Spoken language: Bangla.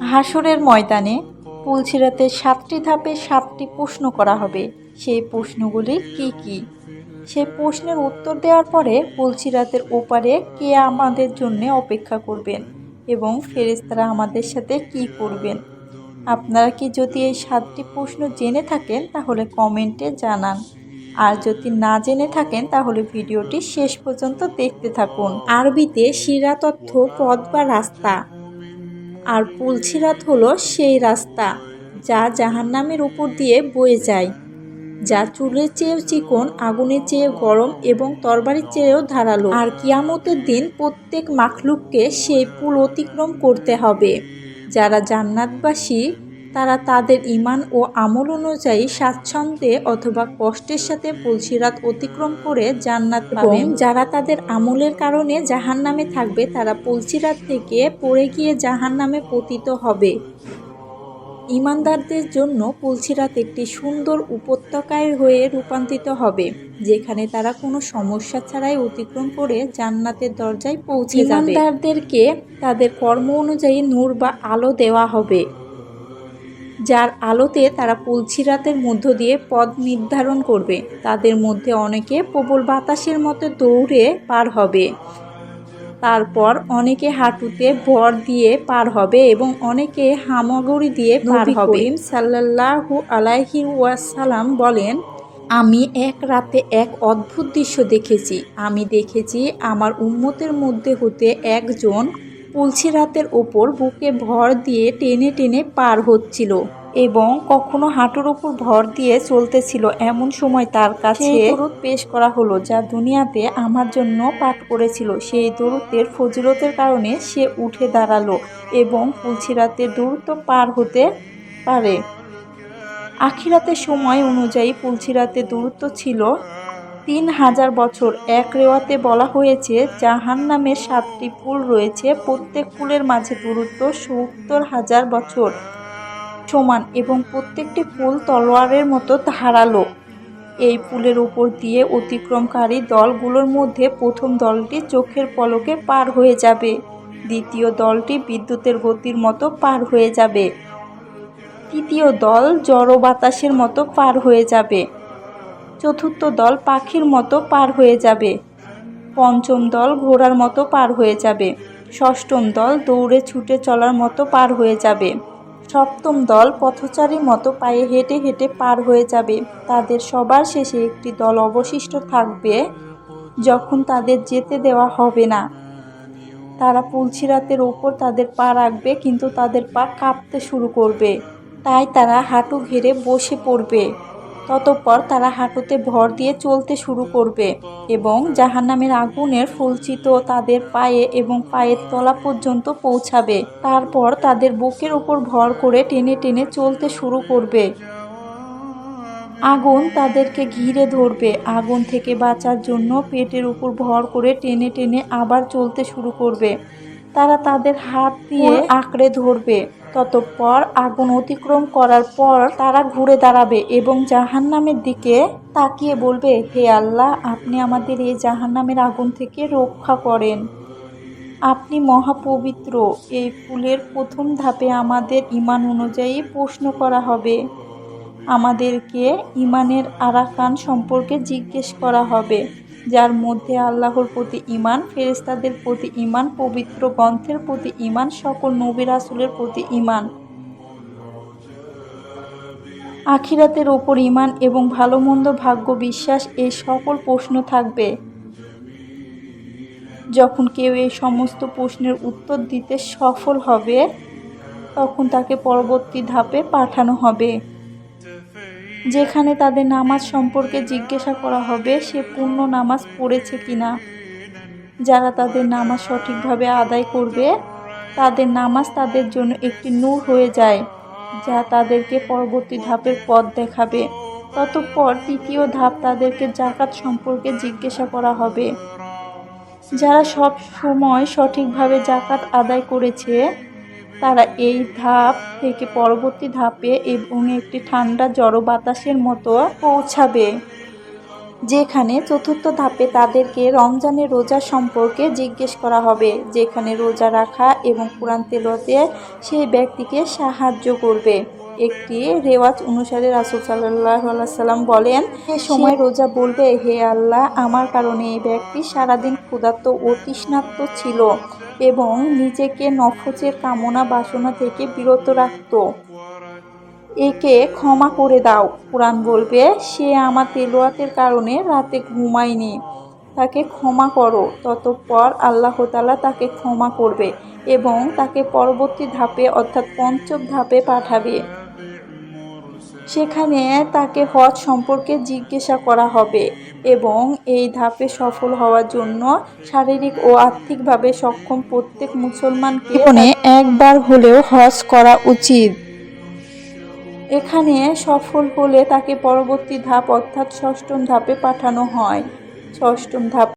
হাসরের ময়দানে পুলছিরাতে সাতটি ধাপে সাতটি প্রশ্ন করা হবে। সেই প্রশ্নগুলি কি কি? সেই প্রশ্নের উত্তর দেওয়ার পরে পুলছিরাতের ওপারে কে আমাদের জন্য অপেক্ষা করবেন এবং ফেরেস্তারা আমাদের সাথে কি করবেন? আপনারা কি যদি এই সাতটি প্রশ্ন জেনে থাকেন, তাহলে কমেন্টে জানান। আর যদি না জেনে থাকেন, তাহলে ভিডিওটি শেষ পর্যন্ত দেখতে থাকুন। আরবিতে শিরা তথ্য পথ বা রাস্তা। আর পুলছিরাত হলো সেই রাস্তা যা জাহান্নামের উপর দিয়ে বয়ে যায়, যা চুলের চেয়েও চিকন, আগুনের চেয়ে গরম এবং তরবারির চেয়েও ধারালো। আর কিয়ামতের দিন প্রত্যেক মাখলুককে সেই পুল অতিক্রম করতে হবে, যারা জান্নাতবাসী তারা তাদের ইমান ও আমল অনুযায়ী স্বাচ্ছন্দ্যে অথবা কষ্টের সাথে পুলসিরাত অতিক্রম করে জান্নাত পাবেন যারা তাদের আমলের কারণে জাহান্নামে থাকবে তারা পুলসিরাত থেকে পড়ে গিয়ে জাহান্নামে পতিত হবে। ইমানদারদের জন্য পুলসিরাত একটি সুন্দর উপত্যকায় হয়ে রূপান্তরিত হবে যেখানে তারা কোনো সমস্যা ছাড়াই অতিক্রম করে জান্নাতের দরজায় পৌঁছে যাবে। ইমানদারদেরকে তাদের কর্ম অনুযায়ী নূর বা আলো দেওয়া হবে। যার আলোতে তারা পুলছিরাতের মধ্য দিয়ে পদ নির্ধারণ করবে। তাদের মধ্যে অনেকে প্রবল বাতাসের মতো দৌড়ে পার হবে। তারপর অনেকে হাঁটুতে ভর দিয়ে পার হবে এবং অনেকে হামাগুড়ি দিয়ে পার হবে। সাল্লাল্লাহু আলাইহি ওয়াসাল্লাম বলেন আমি এক রাতে এক অদ্ভুত দৃশ্য দেখেছি। আমি দেখেছি আমার উম্মতের মধ্যে হতে একজন রাতের ওপর বুকে ভর দিয়ে টেনে টেনে পার হচ্ছিল এবং কখনো হাঁটুর উপর ভর দিয়ে চলতেছিল। এমন সময় তার কাছে দরুদ পেশ করা হলো যা দুনিয়াতে আমার জন্য পাঠ করেছিল। সেই দরুদের ফজিলতের কারণে সে উঠে দাঁড়াল এবং পুলছিরাতের দূরত্ব পার হতে পারে। আখিরাতের সময় অনুযায়ী পুলছিরাতের দূরত্ব ছিল তিন হাজার বছর এক রেওয়াতে বলা হয়েছে জাহান নামের সাতটি পুল রয়েছে, প্রত্যেক পুলের মাঝে দূরত্ব সত্তর হাজার বছর সমান এবং প্রত্যেকটি পুল তলোয়ারের মতো ধারালো। এই পুলের উপর দিয়ে অতিক্রমকারী দলগুলোর মধ্যে প্রথম দলটি চোখের পলকে পার হয়ে যাবে, দ্বিতীয় দলটি বিদ্যুতের গতির মতো পার হয়ে যাবে, তৃতীয় দল জড় বাতাসের মতো পার হয়ে যাবে। চতুর্থ দল পাখির মতো পার হয়ে যাবে। পঞ্চম দল ঘোড়ার মতো পার হয়ে যাবে। ষষ্ঠম দল দৌড়ে ছুটে চলার মতো পার হয়ে যাবে। সপ্তম দল পথচারীর মতো পায়ে হেঁটে হেঁটে পার হয়ে যাবে। তাদের সবার শেষে একটি দল অবশিষ্ট থাকবে যখন তাদের যেতে দেওয়া হবে না। তারা পুলছিরাতের ওপর তাদের পা রাখবে, কিন্তু তাদের পা কাঁপতে শুরু করবে। তাই তারা হাঁটু ঘেরে বসে পড়বে। ততপর তারা হাঁটুতে ভর দিয়ে চলতে শুরু করবে এবং জাহান্নামের আগুনের ফুলচিত তাদের পায়ে এবং পায়ের তলা পর্যন্ত পৌঁছাবে। তারপর তাদের বুকের উপর ভর করে টেনে টেনে চলতে শুরু করবে। আগুন তাদেরকে ঘিরে ধরবে। আগুন থেকে বাঁচার জন্য পেটের উপর ভর করে টেনে টেনে আবার চলতে শুরু করবে। তারা তাদের হাত দিয়ে আঁকড়ে ধরবে। ততপর আগুন অতিক্রম করার পর তারা ঘুরে দাঁড়াবে এবং জাহান্নামের দিকে তাকিয়ে বলবে হে আল্লাহ আপনি আমাদের এই জাহান্নামের আগুন থেকে রক্ষা করেন। আপনি মহাপবিত্র। এই ফুলের প্রথম ধাপে আমাদের ইমান অনুযায়ী প্রশ্ন করা হবে। আমাদেরকে ইমানের আরাকান সম্পর্কে জিজ্ঞেস করা হবে। যার মধ্যে আল্লাহর প্রতি ইমান ফেরেস্তাদের প্রতি ইমান পবিত্র গ্রন্থের প্রতি ইমান সকল নবী রাসুলের প্রতি ইমান আখিরাতের ওপর ইমান এবং ভালো মন্দ ভাগ্য বিশ্বাস এই সকল প্রশ্ন থাকবে। যখন কেউ এই সমস্ত প্রশ্নের উত্তর দিতে সফল হবে, তখন তাকে পরবর্তী ধাপে পাঠানো হবে। যেখানে তাদের নামাজ সম্পর্কে জিজ্ঞাসা করা হবে, সে পূর্ণ নামাজ পড়েছে কিনা? যারা তাদের নামাজ সঠিকভাবে আদায় করবে, তাদের নামাজ তাদের জন্য একটি নূর হয়ে যায়, যা তাদেরকে পরবর্তী ধাপের পথ দেখাবে। ততপর তৃতীয় ধাপ তাদেরকে জাকাত সম্পর্কে জিজ্ঞাসা করা হবে। যারা সব সময় সঠিকভাবে জাকাত আদায় করেছে তারা এই ধাপ থেকে পরবর্তী ধাপে এবং একটি ঠান্ডা জড় বাতাসের মতো পৌঁছাবে। যেখানে চতুর্থ ধাপে তাদেরকে রমজানের রোজা সম্পর্কে জিজ্ঞেস করা হবে, যেখানে রোজা রাখা এবং কোরআন তেলতে সেই ব্যক্তিকে সাহায্য করবে। একটি রেওয়াজ অনুসারে রাসুল সাল্লাহ সাল্লাম বলেন সে সময় রোজা বলবে, হে আল্লাহ, আমার কারণে এই ব্যক্তি সারাদিন ক্ষুধার্ত ও তৃষ্ণার্ত ছিল এবং নিজেকে নফসের কামনা বাসনা থেকে বিরত রাখত একে ক্ষমা করে দাও। কোরআন বলবে, সে আমার তেলোয়াতের কারণে রাতে ঘুমায়নি। তাকে ক্ষমা করো। ততপর আল্লাহ তালা তাকে ক্ষমা করবে এবং তাকে পরবর্তী ধাপে অর্থাৎ পঞ্চম ধাপে পাঠাবে। সেখানে তাকে হজ সম্পর্কে জিজ্ঞাসা করা হবে এবং এই ধাপে সফল হওয়ার জন্য শারীরিক ও আর্থিকভাবে সক্ষম প্রত্যেক মুসলমানকে একবার হলেও হজ করা উচিত। এখানে সফল হলে তাকে পরবর্তী ধাপ অর্থাৎ ষষ্ঠম ধাপে পাঠানো হয়। ষষ্ঠম ধাপ